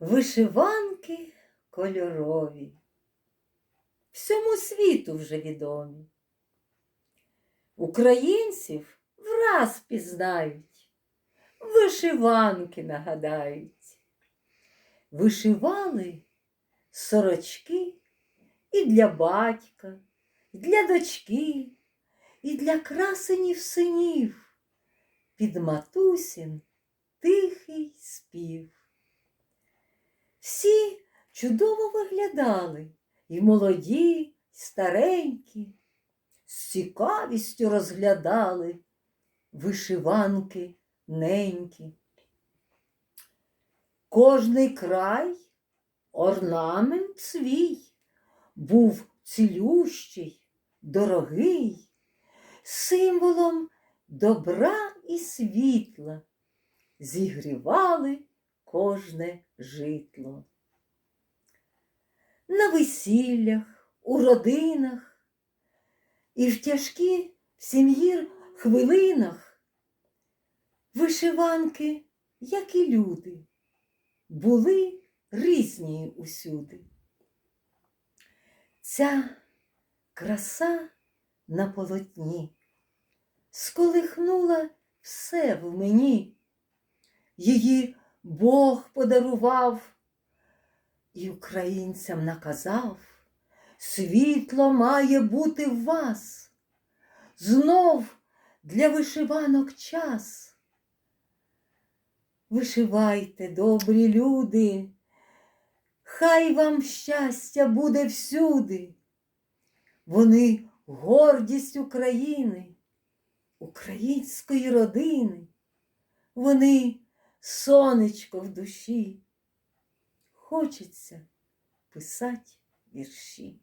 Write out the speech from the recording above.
Вишиванки кольорові, всьому світу вже відомі. Українців враз пізнають, вишиванки нагадають. Вишивали сорочки і для батька, і для дочки, і для красенів синів під матусін тихий спів. Всі чудово виглядали, і молоді, і старенькі, з цікавістю розглядали вишиванки ненькі. Кожний край орнамент свій. Був цілющий, дорогий, символом добра і світла, зігрівали кожне житло. На весіллях, у родинах і в тяжкі в сім'ї хвилинах вишиванки, як і люди, були різні усюди. Ця краса на полотні сколихнула все в мені. Її Бог подарував і українцям наказав, світло має бути в вас. Знов для вишиванок час. Вишивайте, добрі люди, хай вам щастя буде всюди. Вони гордість України, української родини. Вони сонечко в душі. Хочеться писать вірші.